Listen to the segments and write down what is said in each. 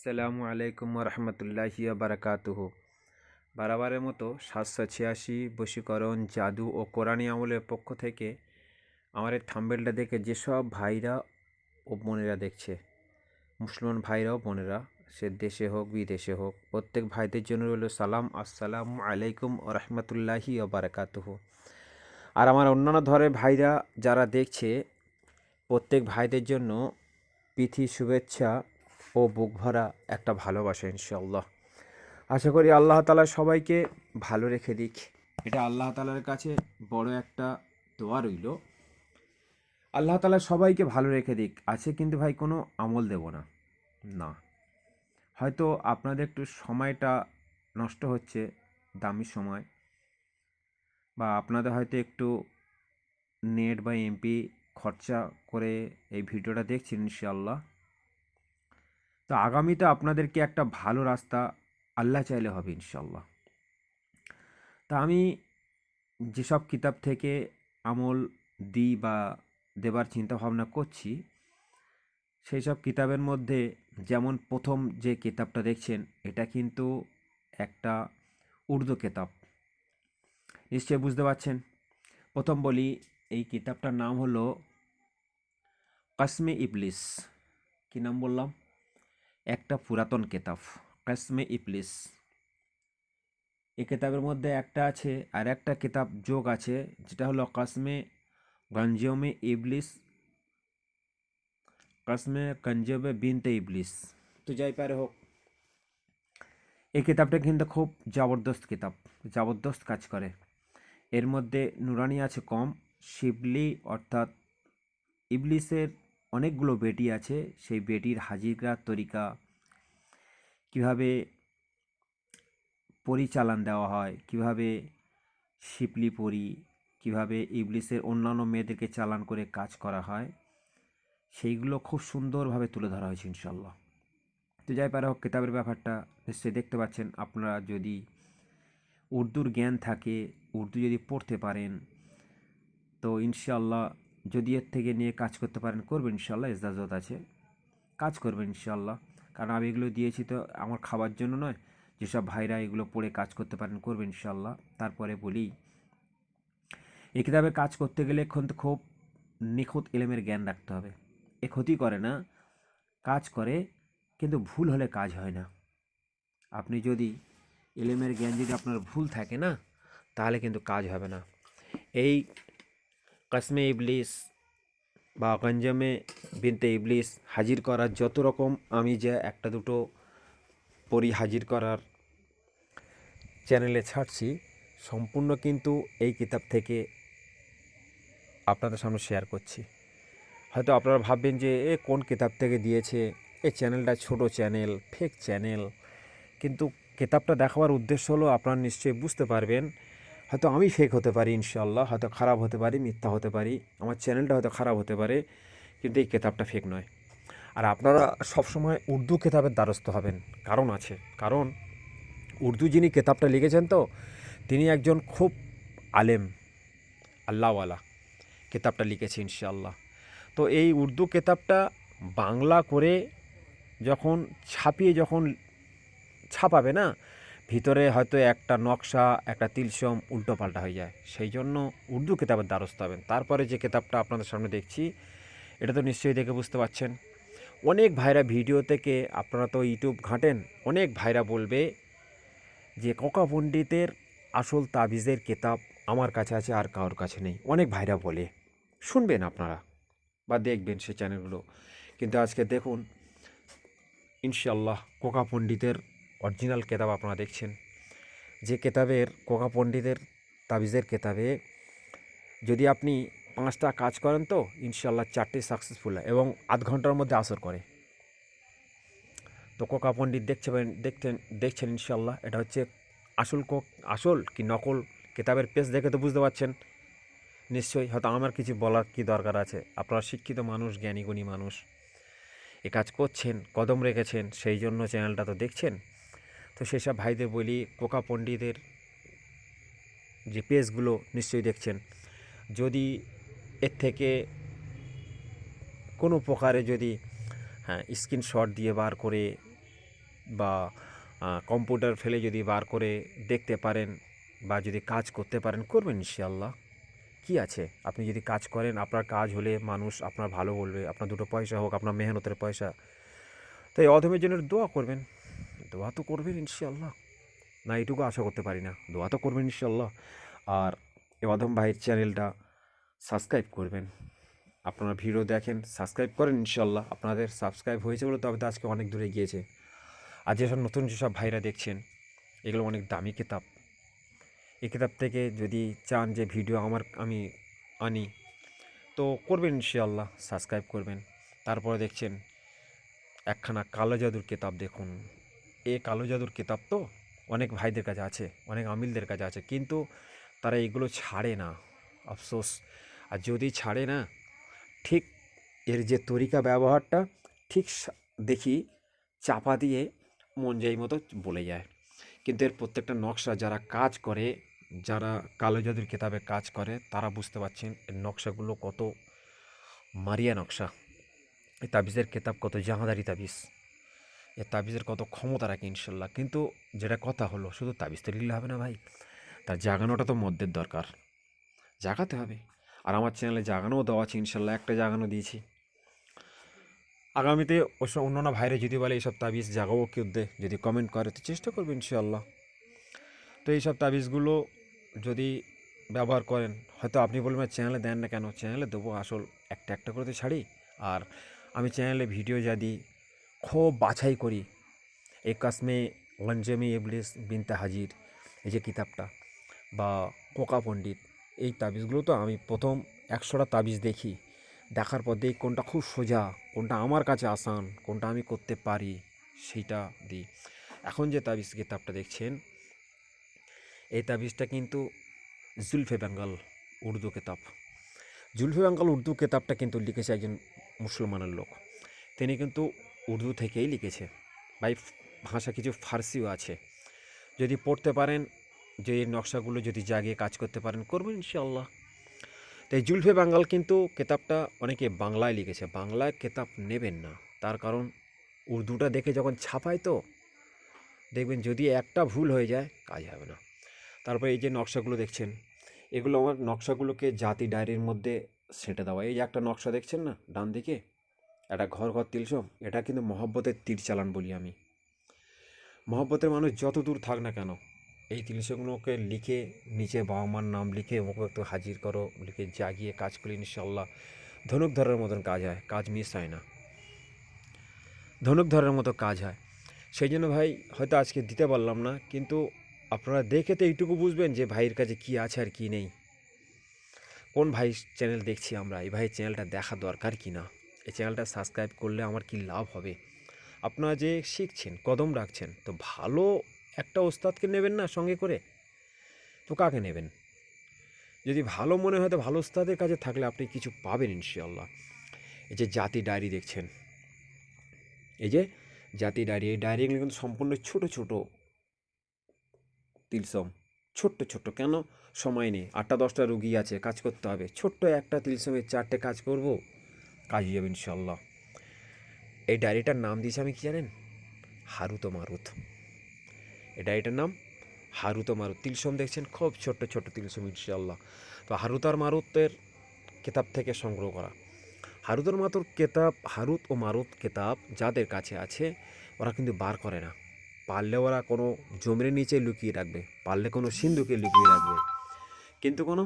আসসালামু আলাইকুম রহমতুল্লাহি বারাকাতুহ বারাবারের মতো সাতশো ছিয়াশি বশীকরণ জাদু ও কোরআনী আমলের পক্ষ থেকে আমার এই থাম্বেলটা দেখে যেসব ভাইরা ও বোনেরা দেখছে, মুসলমান ভাইরা ও বোনেরা, সে দেশে হোক, বিদেশে হোক, প্রত্যেক ভাইদের জন্য রইল সালাম, আসসালামু আলাইকুম রহমতুল্লাহি বারাকাতুহ আর আমার অন্যান্য ধরে ভাইরা যারা দেখছে, প্রত্যেক ভাইদের জন্য পিথি শুভেচ্ছা ও বুক ভরা একটা ভালোবাসা ইনশাল্লাহ আশা করি আল্লাহ তালা সবাইকে ভালো রেখে দিক। এটা আল্লাহ তালার কাছে বড় একটা দোয়া রইল। আল্লাহ তালা সবাইকে ভালো রেখে দিক। আছে কিন্তু ভাই কোনো আমল দেব না। না। হয়তো আপনাদের একটু সময়টা নষ্ট হচ্ছে, দামি সময়। বা আপনাদের হয়তো একটু নেট বা এমপি খরচা করে এই ভিডিওটা দেখছেন, ইনশাআল্লাহ। তো আগামীতে আপনাদেরকে একটা ভালো রাস্তা আল্লাহ চাইলে হবে ইনশাল্লাহ তা আমি যেসব কিতাব থেকে আমল দিই বা দেবার চিন্তা ভাবনা করছি সেই সব কিতাবের মধ্যে যেমন প্রথম যে কিতাবটা দেখছেন, এটা কিন্তু একটা উর্দু কিতাব। নিশ্চয়ই বুঝতে পারছেন? প্রথম বলি, এই কিতাবটার নাম হলো কাসমে ইবলিস। কি নাম বললাম? একটা পুরাতন কেতাব কাসমে ইবলিস। এই কেতাবের মধ্যে একটা আছে আর একটা কিতাব যোগ আছে, যেটা হলো কাসমে গঞ্জমে ইবলিস কাসমে গঞ্জমে বিনতে ইবলিস। তো যাই পারে হোক, এই কিতাবটা কিন্তু খুব জবরদস্ত কিতাব, জবরদস্ত কাজ করে। এর মধ্যে নুরানি আছে কম, শিবলি অর্থাৎ ইবলিসের অনেকগুলো বেটি আছে, সেই বেটির হাজিরার তরিকা, কীভাবে পরিচালন দেওয়া হয়, কীভাবে শিপলি পরি, কীভাবে ইবলিসের অন্যান্য মেয়েদেরকে চালান করে কাজ করা হয়, সেইগুলো খুব সুন্দরভাবে তুলে ধরা হয়েছে ইনশাল্লাহ তো যাই পারে হোক, কিতাবের ব্যাপারটা নিশ্চয়ই দেখতে পাচ্ছেন। আপনারা যদি উর্দুর জ্ঞান থাকে, উর্দু যদি পড়তে পারেন, তো ইনশাল্লাহ যদি এর থেকে নিয়ে কাজ করতে পারেন, করবেন ইনশাল্লাহ ইজাজত আছে। কাজ করবেন ইনশাল্লাহ কারণ আমি এগুলো দিয়েছি তো আমার খাবার জন্য নয়। যেসব ভাইরা এগুলো পড়ে কাজ করতে পারেন, করবেন ইনশাল্লাহ তারপরে বলি এ কিতাবে কাজ করতে গেলে এখন তো খুব নিখুঁত এলেমের জ্ঞান রাখতে হবে। এ ক্ষতি করে না, কাজ করে, কিন্তু ভুল হলে কাজ হয় না। আপনি যদি এলেমের জ্ঞান যদি আপনার ভুল থাকে না, তাহলে কিন্তু কাজ হবে না। এই কাসমে ইবলিস বা গঞ্জামে বিনতে ইবলিস হাজির করার যত রকম আমি যে একটা দুটো পরি হাজির করার চ্যানেলে ছাড়ছি, সম্পূর্ণ কিন্তু এই কিতাব থেকে আপনাদের সামনে শেয়ার করছি। হয়তো আপনারা ভাববেন যে, এ কোন কিতাব থেকে দিয়েছে? এই চ্যানেলটা ছোট চ্যানেল ফেক চ্যানেল কিন্তু কিতাবটা দেখাবার উদ্দেশ্য হলো আপনারা নিশ্চয়ই বুঝতে পারবেন হয়তো আমি ফেক হতে পারি ইনশাল্লাহ হয়তো খারাপ হতে পারি, মিথ্যা হতে পারি। আমার চ্যানেলটা হয়তো খারাপ হতে পারে, কিন্তু এই কেতাবটা ফেক নয়। আর আপনারা সবসময় উর্দু কেতাবের দ্বারস্থ হবেন, কারণ আছে। কারণ উর্দু যিনি কেতাবটা লিখেছেন তো, তিনি একজন খুব আলেম, আল্লাহওয়ালা কেতাবটা লিখেছে ইনশাল্লাহ তো এই উর্দু কেতাবটা বাংলা করে যখন ছাপিয়ে যখন ছাপাবে না ভিতরে হয়তো একটা নকশা, একটা তিলসম উল্টোপাল্টা হয়ে যায়। সেই জন্য উর্দু কেতাবের দ্বারস্থ হবেন। তারপরে যে কেতাবটা আপনাদের সামনে দেখছি, এটা তো নিশ্চয়ই দেখে বুঝতে পারছেন। অনেক ভাইরা ভিডিও থেকে, আপনারা তো ইউটিউব ঘাঁটেন, অনেক ভাইরা বলবে যে, কোকা পণ্ডিতের আসল তাবিজের কেতাব আমার কাছে আছে, আর কারোর কাছে নেই। অনেক ভাইরা বলে। শুনবেন আপনারা বা দেখবেন সে চ্যানেলগুলো কিন্তু আজকে দেখুন ইনশাল্লাহ কোকা পণ্ডিতের অরিজিনাল কেতাব আপনারা দেখছেন। যে কেতাবের কোকা পণ্ডিতের তাবিজের কেতাবে যদি আপনি পাঁচটা কাজ করেন তো ইনশাল্লাহ চারটে সাকসেসফুল হয় এবং আধ ঘণ্টার মধ্যে আসর করে। তো কোকা পণ্ডিত দেখছে দেখছেন দেখছেন ইনশাল্লাহ এটা হচ্ছে আসল কোক আসল কি নকল কেতাবের পেজ দেখে তো বুঝতে পারছেন। নিশ্চয়ই হয়তো আমার কিছু বলার কি দরকার আছে। আপনারা শিক্ষিত মানুষ, জ্ঞানীগুণী মানুষ। এ কাজ করছেন, কদম রেখেছেন, সেই জন্য চ্যানেলটা তো দেখছেন। তো সেসব ভাইদের বলি কোকা পণ্ডিতের যে পেজগুলো নিশ্চয়ই দেখছেন। যদি এর থেকে কোনো প্রকারে যদি হ্যাঁ স্ক্রিনশট দিয়ে বার করে বা কম্পিউটার ফেলে যদি বার করে দেখতে পারেন বা যদি কাজ করতে পারেন, করবেন ইনশাআল্লাহ। কি আছে? আপনি যদি কাজ করেন, আপনার কাজ হলে মানুষ আপনার ভালো বলবে, আপনার দুটো পয়সা হোক, আপনার মেহনতের পয়সা। তাই অধমের জন্য দোয়া করবেন। দোয়া তো করবেন ইনশাল্লাহ না, এইটুকু আশা করতে পারি না। দোয়া তো করবেন ইনশাল্লাহ আর অধম ভাইয়ের চ্যানেলটা সাবস্ক্রাইব করবেন। আপনারা ভিডিও দেখেন, সাবস্ক্রাইব করেন ইনশাল্লাহ আপনাদের সাবস্ক্রাইব হয়েছে বলে তবে তো আজকে অনেক দূরে গিয়েছে। আর যেসব নতুন যেসব ভাইরা দেখছেন, এগুলো অনেক দামি কিতাব। এই কিতাব থেকে যদি চান যে ভিডিও আমার, আমি আনি, তো করবেন ইনশাল্লাহ সাবস্ক্রাইব করবেন। তারপরে দেখছেন একখানা কালো জাদুর কিতাব দেখুন। এ কালো জাদুর কিতাব তো অনেক ভাইদের কাছে আছে, অনেক আমিলদের কাছে আছে, কিন্তু তারা এগুলো ছাড়ে না, আফসোস। আর যদি ছাড়ে না, ঠিক এর যে তরিকা ব্যবহারটা, ঠিক দেখি চাপা দিয়ে মন যাই মতো বলে যায়। কিন্তু এর প্রত্যেকটা নকশা যারা কাজ করে, যারা কালো জাদুর কিতাবে কাজ করে, তারা বুঝতে পারছেন এর নকশাগুলো কত মারিয়া নকশা। এই তাবিজের কিতাব কত জাহাদারি তাবিজ। এ তাবিজের কত ক্ষমতা রাখে ইনশাল্লাহ। কিন্তু যেটা কথা হলো, শুধু তাবিজ তো লিখলে হবে না ভাই। তার জাগানোটা তো মদ্যের দরকার। জাগাতে হবে। আর আমার চ্যানেলে জাগানোও দেওয়া আছে ইনশাল্লাহ, একটা জাগানো দিয়েছি। আগামীতে ওসব অন্য না ভাইরে যদি বলে এইসব তাবিজ জাগাবো কেউ দে যদি কমেন্ট করে, তো চেষ্টা করবে ইনশাল্লাহ। তো এইসব তাবিজগুলো যদি ব্যবহার করেন, হয়তো আপনি বলবেন চ্যানেলে দেন না কেন? চ্যানেলে দেবো আসল, একটা একটা করে তো ছাড়ি। আর আমি চ্যানেলে ভিডিও যা দিই খুব বাছাই করি। এই কাসমে লঞ্জমি ইবলিস বিনতে হাজির, এই যে কিতাবটা, বা কোকা পণ্ডিত, এই তাবিজগুলো তো আমি প্রথম একশোটা তাবিজ দেখি। দেখার পর দেখি কোনটা খুব সোজা, কোনটা আমার কাছে আসান, কোনটা আমি করতে পারি, সেইটা দিই। এখন যে তাবিজ কিতাবটা দেখছেন, এই তাবিজটা কিন্তু জুলফে বেঙ্গল উর্দু কিতাব। জুলফে বেঙ্গল উর্দু কিতাবটা কিন্তু লিখেছে একজন মুসলমানের লোক। তিনি কিন্তু উর্দু থেকেই লিখেছে। এই ভাষা কিছু ফার্সিও আছে। যদি পড়তে পারেন, যে এই নকশাগুলো যদি জাগিয়ে কাজ করতে পারেন, করবেন ইনশাআল্লাহ। তো এই জুলফে বাঙ্গাল কিন্তু কেতাবটা অনেকে বাংলায় লিখেছে। বাংলায় কেতাব নেবেন না। তার কারণ, উর্দুটা দেখে যখন ছাপায় তো, দেখবেন যদি একটা ভুল হয়ে যায়, কাজ হবে না। তারপর এই যে নকশাগুলো দেখছেন, এগুলো আমার নকশাগুলোকে জাতি ডায়েরির মধ্যে সেটে দেওয়া। এই যে একটা নকশা দেখছেন না, ডান দিকে? একটা ঘর ঘর তিলসম এটা কিন্তু মহব্বতের তীর চালান বলি আমি। মহব্বতের মানুষ যত দূর থাক না কেন, এই তিলসগুলোকে লিখে নিচে বাবা মার নাম লিখে একটু হাজির করো, লিখে জাগিয়ে কাজ করি ইনশাল্লাহ ধনুক ধরার মতন কাজ হয়, কাজ মিস হয় না। ধনুক ধরার মতো কাজ হয়। সেই জন্য ভাই, হয়তো আজকে দিতে পারলাম না, কিন্তু আপনারা দেখে তো এইটুকু বুঝবেন যে ভাইয়ের কাছে কি আছে আর কি নেই। কোন ভাই চ্যানেল দেখছি আমরা, এই ভাইয়ের চ্যানেলটা দেখা দরকার কি না এই চ্যানেলটা সাবস্ক্রাইব করলে আমার কি লাভ হবে? আপনারা যে শিখছেন, কদম রাখছেন, তো ভালো একটা ওস্তাদকে নেবেন না সঙ্গে করে? তো কাকে নেবেন? যদি ভালো মনে হয় তো ভালো ওস্তাদের কাছে থাকলে আপনি কিছু পাবেন ইনশাল্লাহ এই যে জাতি ডায়েরি দেখছেন, এই যে জাতি ডায়েরি, এই ডায়েরিগুলো কিন্তু সম্পূর্ণ ছোট ছোট। তিলসম ছোট্ট ছোট্ট, কেন? সময় নেই, আটটা দশটা রুগী আছে, কাজ করতে হবে। ছোট্ট একটা তিলসমের চারটে কাজ করব। কাজ যাবে ইনশাল্লাহ এই ডায়েরিটার নাম দিয়েছি আমি কি জানেন? হারুত মারুত। এই ডায়েরিটার নাম হারুত মারুত। তিলসম দেখছেন? খুব ছোট্ট ছোট্ট তিলসম ইনশাল্লাহ তো হারুত আর মারুতের কেতাব থেকে সংগ্রহ করা। হারুতর মাতুর কেতাব, হারুত ও মারুত কেতাব যাদের কাছে আছে, ওরা কিন্তু বার করে না। পারলে ওরা কোনো জমির নিচে লুকিয়ে রাখবে, পারলে কোনো সিন্ধুকে লুকিয়ে রাখবে। কিন্তু কোনো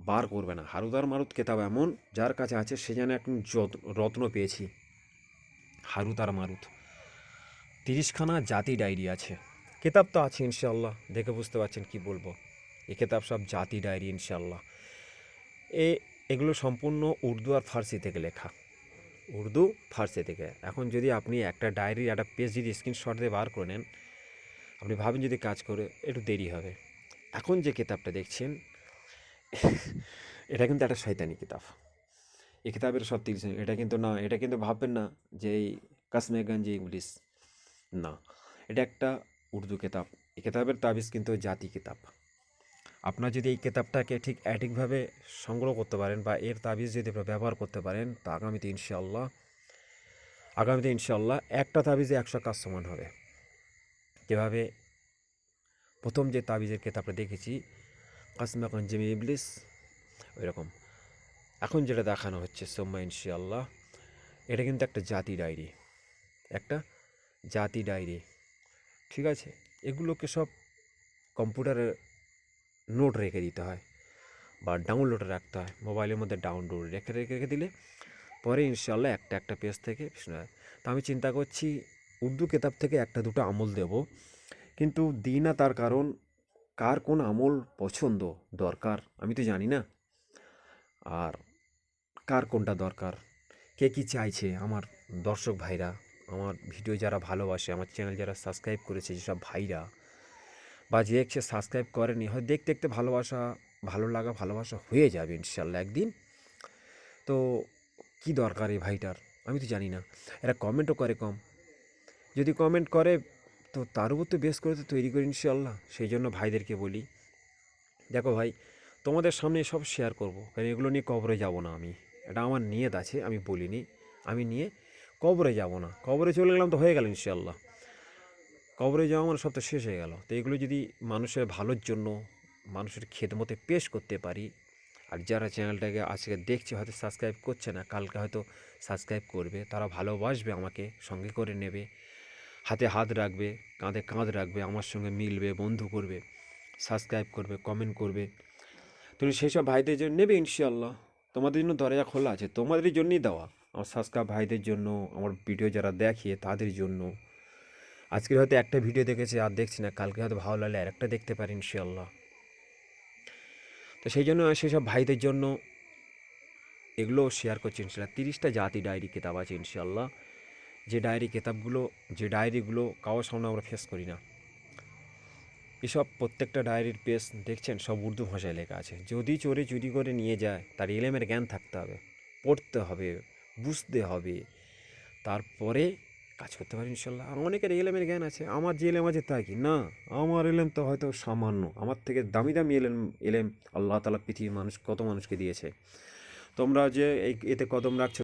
বার করবে না। হারুদার মারুত কেতাব এমন, যার কাছে আছে সে যেন যত- রত্ন পেয়েছি। হারুত আর মারুত। তিরিশখানা জাতি ডায়েরি আছে। কেতাব তো আছে ইনশাল্লাহ দেখে বুঝতে পারছেন কি বলব। এ কেতাব সব জাতি ডায়েরি ইনশাল্লাহ এ, এগুলো সম্পূর্ণ উর্দু আর ফার্সি থেকে লেখা। উর্দু, ফার্সি থেকে। এখন যদি আপনি একটা ডায়েরির একটা পেজ যদি স্ক্রিনশট দিয়ে বার করে নেন, আপনি ভাবেন যদি কাজ করে, একটু দেরি হবে। এখন যে কেতাবটা দেখছেন এটা কিন্তু একটা শয়তানি কিতাব। এই কিতাবের সব তিরিশ এটা কিন্তু না, এটা কিন্তু ভাববেন না যে এই কাশ্মীরগঞ্জ ইংলিশ না। এটা একটা উর্দু কিতাব। এই কিতাবের তাবিজ কিন্তু জাতি কিতাব। আপনার যদি এই কিতাবটাকে ঠিক অ্যাটিকভাবে সংগ্রহ করতে পারেন বা এর তাবিজ যদি ব্যবহার করতে পারেন, তা আগামীতে ইনশাআল্লাহ, আগামীতে ইনশাল্লাহ একটা তাবিজে একশো কাজ সমান হবে। যেভাবে প্রথম যে তাবিজের কেতাবটা দেখেছি কাসমা কঞ্জমি ইবলিস ওই রকম এখন যেটা দেখানো হচ্ছে সোম্মা ইনশাল্লাহ এটা কিন্তু একটা জাতি ডায়েরি। একটা জাতি ডায়েরি। ঠিক আছে? এগুলোকে সব কম্পিউটারে নোট রেখে দিতে হয় বা ডাউনলোডে রাখতে হয়, মোবাইলের মধ্যে ডাউনলোড রেখে রেখে দিলে পরে ইনশাল্লাহ একটা একটা পেজ থেকে শোনা তো আমি চিন্তা করছি, উর্দু কেতাব থেকে একটা দুটো আমল দেব, কিন্তু দিই না তার কারণ কার কোন আমল পছন্দ দরকার আমি তো জানি না। আর কার কোনটা দরকার? কে কী চাইছে? আমার দর্শক ভাইরা, আমার ভিডিও যারা ভালোবাসে, আমার চ্যানেল যারা সাবস্ক্রাইব করেছে, যেসব ভাইরা, বা যে সে সাবস্ক্রাইব করেনি, হয় দেখতে দেখতে ভালোবাসা, ভালো লাগা, ভালোবাসা হয়ে যাবে ইনশাল্লাহ একদিন। তো কি দরকার এই ভাইটার? আমি তো জানি না। এরা কমেন্টও করে কম। যদি কমেন্ট করে তো তার উপর তো বেশ করে তো তৈরি করি ইনশাল্লাহ সেই জন্য ভাইদেরকে বলি। দেখো ভাই, তোমাদের সামনে সব শেয়ার করব, কারণ এগুলো নিয়ে কবরে যাব না আমি। এটা আমার নিয়ত আছে, আমি বলিনি। আমি নিয়ে কবরে যাব না। কবরে চলে গেলাম তো হয়ে গেল ইনশাল্লাহ কবরে যাওয়া মানে সব তো শেষ হয়ে গেল। তো এগুলো যদি মানুষের ভালোর জন্য, মানুষের খেদমতে পেশ করতে পারি, আর যারা চ্যানেলটাকে আজকে দেখছে, হয়তো সাবস্ক্রাইব করছে না, কালকে হয়তো সাবস্ক্রাইব করবে, তারা ভালোবাসবে আমাকে, সঙ্গে করে নেবে। হাতে হাত রাখবে, কাঁধে কাঁধ রাখবে, আমার সঙ্গে মিলবে, বন্ধু করবে সাবস্ক্রাইব করবে কমেন্ট করবে। তুমি সেই সব ভাইদের জন্য নেবে ইনশাল্লাহ তোমাদের জন্য দরজা খোলা আছে, তোমাদের জন্যই দেওয়া। আমার সাবস্ক্রাইব ভাইদের জন্য, আমার ভিডিও যারা দেখে তাদের জন্য। আজকে হয়তো একটা ভিডিও দেখেছে, আর দেখছি না, কালকে হয়তো ভালো লাগলে আর একটা দেখতে পারি ইনশাল্লাহ তো সেই জন্য সেসব ভাইদের জন্য এগুলো শেয়ার করছি ইনশাল্লাহ তিরিশটা জাতি ডায়েরি কিতাব আছে ইনশাল্লাহ যে ডায়েরি কিতাবগুলো যে ডায়েরিগুলো কারোর সামনে আমরা ফেস করি না। এসব প্রত্যেকটা ডায়েরির পেজ দেখছেন, সব উর্দু ভাষায় লেখা আছে। যদি চোরে চুরি করে নিয়ে যায়, তার এলেমের জ্ঞান থাকতে হবে, পড়তে হবে, বুঝতে হবে। তারপরে কাজ করতে পারি ইনশাল্লাহ। আর অনেকের এলেমের জ্ঞান আছে। আমার যে এলেম আছে তা কি? না, আমার এলেম তো হয়তো সামান্য। আমার থেকে দামি দামি এলেম এলেম আল্লাহ তালা পৃথিবীর মানুষ, কত মানুষকে দিয়েছে। তোমরা যে এই, এতে কদম রাখছো